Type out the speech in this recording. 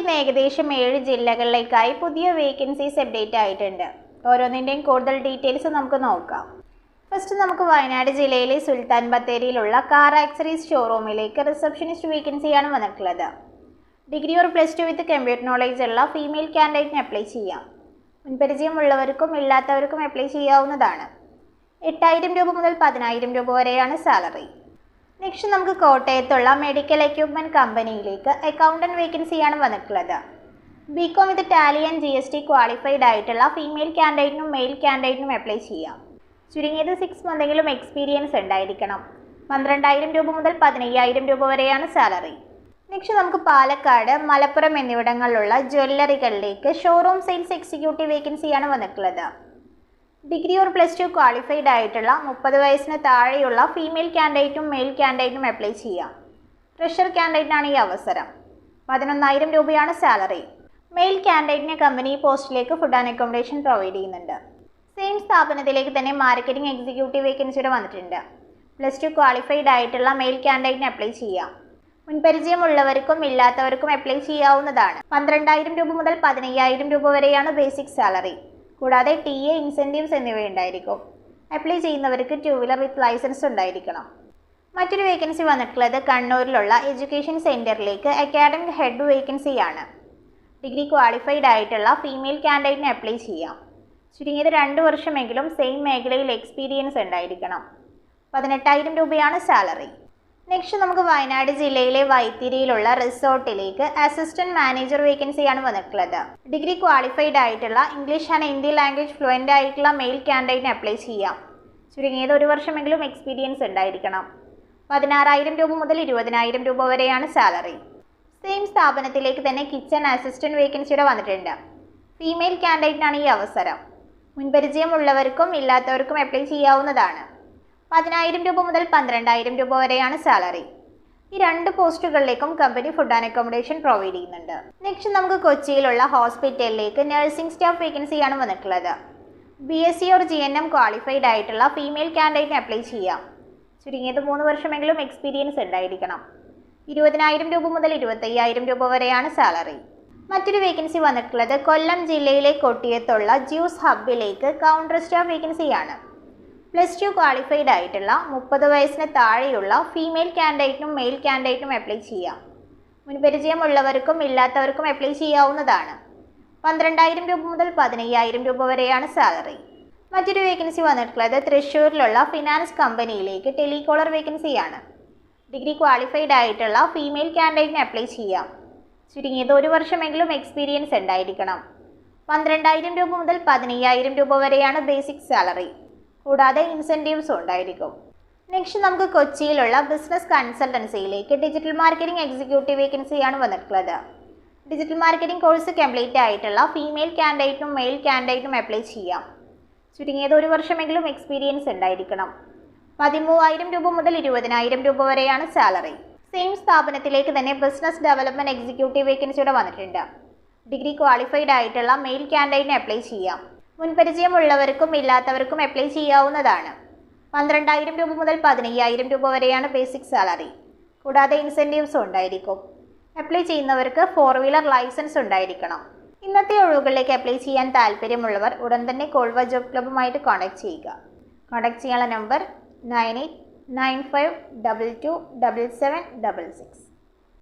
ഇന്ന് ഏകദേശം ഏഴ് ജില്ലകളിലേക്കായി പുതിയ വേക്കൻസീസ് അപ്ഡേറ്റ് ആയിട്ടുണ്ട്. ഓരോന്നിന്റെയും കൂടുതൽ ഡീറ്റെയിൽസ് നമുക്ക് നോക്കാം. ഫസ്റ്റ് നമുക്ക് വയനാട് ജില്ലയിലെ സുൽത്താൻ ബത്തേരിയിലുള്ള കാർ ആക്സറീസ് ഷോറൂമിലേക്ക് റിസപ്ഷനിസ്റ്റ് വേക്കൻസിയാണ് വന്നിട്ടുള്ളത്. Degree or plus two with computer knowledge ഉള്ള ഫീമെയിൽ ക്യാൻഡിഡേറ്റിന് അപ്ലൈ ചെയ്യാം. മുൻപരിചയമുള്ളവർക്കും ഇല്ലാത്തവർക്കും അപ്ലൈ ചെയ്യാവുന്നതാണ്. എട്ടായിരം രൂപ മുതൽ പതിനായിരം രൂപ വരെയാണ് സാലറി നെക്സ്റ്റ് നമുക്ക് കോട്ടയത്തുള്ള മെഡിക്കൽ എക്യുപ്മെന്റ് കമ്പനിയിലേക്ക് അക്കൗണ്ടന്റ് വേക്കൻസിയാണ് വന്നിട്ടുള്ളത്. B com with ടാലിയൻ G S T qualified ആയിട്ടുള്ള ഫീമെയിൽ ക്യാൻഡിഡേറ്റിനും മെയിൽ ക്യാൻഡിഡേറ്റിനും അപ്ലൈ ചെയ്യാം. ചുരുങ്ങിയത് സിക്സ് മന്തെങ്കിലും എക്സ്പീരിയൻസ് ഉണ്ടായിരിക്കണം. പന്ത്രണ്ടായിരം രൂപ മുതൽ പതിനയ്യായിരം രൂപ വരെയാണ് സാലറി നെക്സ്റ്റ് നമുക്ക് പാലക്കാട് മലപ്പുറം എന്നിവിടങ്ങളിലുള്ള ജ്വല്ലറികളിലേക്ക് ഷോറൂം സെയിൽസ് എക്സിക്യൂട്ടീവ് വേക്കൻസിയാണ് വന്നിട്ടുള്ളത്. Degree or plus two qualified ആയിട്ടുള്ള മുപ്പത് വയസ്സിന് താഴെയുള്ള ഫീമെയിൽ ക്യാൻഡിഡേറ്റും മെയിൽ ക്യാൻഡിഡേറ്റും അപ്ലൈ ചെയ്യാം ഫ്രഷർ ക്യാൻഡിഡേറ്റിനാണ് ഈ അവസരം. പതിനൊന്നായിരം രൂപയാണ് സാലറി മെയിൽ ക്യാൻഡിഡേറ്റിന് കമ്പനി പോസ്റ്റിലേക്ക് ഫുഡ് ആൻഡ് അക്കോമഡേഷൻ പ്രൊവൈഡ് ചെയ്യുന്നുണ്ട്. സെയിം സ്ഥാപനത്തിലേക്ക് തന്നെ മാർക്കറ്റിംഗ് എക്സിക്യൂട്ടീവ് വേക്കൻസിയുടെ വന്നിട്ടുണ്ട്. പ്ലസ് ടു ക്വാളിഫൈഡ് ആയിട്ടുള്ള മെയിൽ ക്യാൻഡിഡേറ്റിന് അപ്ലൈ ചെയ്യാം മുൻപരിചയമുള്ളവർക്കും ഇല്ലാത്തവർക്കും അപ്ലൈ ചെയ്യാവുന്നതാണ്. പന്ത്രണ്ടായിരം രൂപ മുതൽ പതിനയ്യായിരം രൂപ വരെയാണ് ബേസിക് സാലറി കൂടാതെ ടി എ ഇൻസെന്റീവ്സ് എന്നിവയുണ്ടായിരിക്കും അപ്ലൈ ചെയ്യുന്നവർക്ക് ടു വീലർ വിത്ത് ലൈസൻസ് ഉണ്ടായിരിക്കണം. മറ്റൊരു വേക്കൻസി വന്നിട്ടുള്ളത് കണ്ണൂരിലുള്ള എഡ്യൂക്കേഷൻ സെന്ററിലേക്ക് അക്കാഡമിക് ഹെഡ് വേക്കൻസിയാണ് ഡിഗ്രി ക്വാളിഫൈഡ് ആയിട്ടുള്ള ഫീമെയിൽ ക്യാൻഡിഡേറ്റിന് അപ്ലൈ ചെയ്യാം. ചുരുങ്ങിയത് രണ്ട് വർഷമെങ്കിലും സെയിം മേഖലയിൽ എക്സ്പീരിയൻസ് ഉണ്ടായിരിക്കണം. പതിനെട്ടായിരം രൂപയാണ് സാലറി നെക്സ്റ്റ് നമുക്ക് വയനാട് ജില്ലയിലെ വൈത്തിരിയിലുള്ള റിസോർട്ടിലേക്ക് അസിസ്റ്റന്റ് മാനേജർ വേക്കൻസിയാണ് വന്നിട്ടുള്ളത്. ഡിഗ്രി ക്വാളിഫൈഡ് ആയിട്ടുള്ള English and Hindi language fluent ആയിട്ടുള്ള മെയിൽ ക്യാൻഡിഡേറ്റിന് അപ്ലൈ ചെയ്യാം. ചുരുങ്ങിയത് ഒരു വർഷമെങ്കിലും എക്സ്പീരിയൻസ് ഉണ്ടായിരിക്കണം. പതിനാറായിരം രൂപ മുതൽ ഇരുപതിനായിരം രൂപ വരെയാണ് സാലറി സെയിം സ്ഥാപനത്തിലേക്ക് തന്നെ കിച്ചൺ അസിസ്റ്റന്റ് വേക്കൻസിയുടെ വന്നിട്ടുണ്ട്. ഫീമെയിൽ ക്യാൻഡിഡേറ്റിനാണ് ഈ അവസരം. മുൻപരിചയമുള്ളവർക്കും ഇല്ലാത്തവർക്കും അപ്ലൈ ചെയ്യാവുന്നതാണ്. പതിനായിരം രൂപ മുതൽ പന്ത്രണ്ടായിരം രൂപ വരെയാണ് സാലറി. ഈ രണ്ട് പോസ്റ്റുകളിലേക്കും company food and accommodation provide ചെയ്യുന്നുണ്ട്. നെക്സ്റ്റ് നമുക്ക് കൊച്ചിയിലുള്ള ഹോസ്പിറ്റലിലേക്ക് നഴ്സിംഗ് സ്റ്റാഫ് വേക്കൻസിയാണ് വന്നിട്ടുള്ളത്. B S C or G N M qualified ആയിട്ടുള്ള ഫീമെയിൽ ക്യാൻഡിഡേറ്റിന് അപ്ലൈ ചെയ്യാം. ചുരുങ്ങിയത് മൂന്ന് വർഷമെങ്കിലും എക്സ്പീരിയൻസ് ഉണ്ടായിരിക്കണം. ഇരുപതിനായിരം രൂപ മുതൽ ഇരുപത്തയ്യായിരം രൂപ വരെയാണ് സാലറി. മറ്റൊരു വേക്കൻസി വന്നിട്ടുള്ളത് കൊല്ലം ജില്ലയിലെ കൊട്ടിയത്തുള്ള ജ്യൂസ് ഹബിലേക്ക് കൗണ്ടർ സ്റ്റാഫ് വേക്കൻസിയാണ് പ്ലസ് ടു ക്വാളിഫൈഡ് ആയിട്ടുള്ള മുപ്പത് വയസ്സിന് താഴെയുള്ള ഫീമെയിൽ ക്യാൻഡിഡേറ്റിനും മെയിൽ ക്യാൻഡിഡേറ്റിനും അപ്ലൈ ചെയ്യാം. മുൻപരിചയമുള്ളവർക്കും ഇല്ലാത്തവർക്കും അപ്ലൈ ചെയ്യാവുന്നതാണ്. പന്ത്രണ്ടായിരം രൂപ മുതൽ പതിനയ്യായിരം രൂപ വരെയാണ് സാലറി മറ്റൊരു വേക്കൻസി വന്നിട്ടുള്ളത് തൃശ്ശൂരിലുള്ള ഫിനാൻസ് കമ്പനിയിലേക്ക് ടെലികോളർ വേക്കൻസിയാണ് ഡിഗ്രി ക്വാളിഫൈഡ് ആയിട്ടുള്ള ഫീമെയിൽ ക്യാൻഡിഡേറ്റിന് അപ്ലൈ ചെയ്യാം. ചുരുങ്ങിയത് ഒരു വർഷമെങ്കിലും എക്സ്പീരിയൻസ് ഉണ്ടായിരിക്കണം. പന്ത്രണ്ടായിരം രൂപ മുതൽ പതിനയ്യായിരം രൂപ വരെയാണ് ബേസിക് സാലറി കൂടാതെ ഇൻസെന്റീവ്സും ഉണ്ടായിരിക്കും. നെക്സ്റ്റ് നമുക്ക് കൊച്ചിയിലുള്ള ബിസിനസ് കൺസൾട്ടൻസിയിലേക്ക് ഡിജിറ്റൽ മാർക്കറ്റിംഗ് എക്സിക്യൂട്ടീവ് വേക്കൻസിയാണ് വന്നിട്ടുള്ളത്. ഡിജിറ്റൽ മാർക്കറ്റിംഗ് കോഴ്സ് കംപ്ലീറ്റ് ആയിട്ടുള്ള ഫീമെയിൽ കാൻഡിഡേറ്റും മെയിൽ കാൻഡിഡേറ്റും അപ്ലൈ ചെയ്യാം. ചുരുങ്ങിയത് ഒരു വർഷമെങ്കിലും എക്സ്പീരിയൻസ് ഉണ്ടായിരിക്കണം. പതിമൂവായിരം രൂപ മുതൽ ഇരുപതിനായിരം രൂപ വരെയാണ് സാലറി സെയിം സ്ഥാപനത്തിലേക്ക് തന്നെ ബിസിനസ് ഡെവലപ്മെന്റ് എക്സിക്യൂട്ടീവ് വേക്കൻസിയുടെ വന്നിട്ടുണ്ട്. ഡിഗ്രി ക്വാളിഫൈഡ് ആയിട്ടുള്ള മെയിൽ ക്യാൻഡിഡേറ്റിന് അപ്ലൈ ചെയ്യാം. മുൻപരിചയമുള്ളവർക്കും ഇല്ലാത്തവർക്കും അപ്ലൈ ചെയ്യാവുന്നതാണ്. പന്ത്രണ്ടായിരം രൂപ മുതൽ പതിനയ്യായിരം രൂപ വരെയാണ് ബേസിക് സാലറി കൂടാതെ ഇൻസെന്റീവ്സും ഉണ്ടായിരിക്കും. അപ്ലൈ ചെയ്യുന്നവർക്ക് ഫോർ വീലർ ലൈസൻസ് ഉണ്ടായിരിക്കണം. ഇന്നത്തെ ഒഴിവുകളിലേക്ക് അപ്ലൈ ചെയ്യാൻ താല്പര്യമുള്ളവർ ഉടൻ തന്നെ കോൾവ ജോബ് ക്ലബ്ബുമായിട്ട് കോൺടാക്ട് ചെയ്യുക. കോൺടാക്ട് ചെയ്യാനുള്ള number nine eight nine five double two double seven double six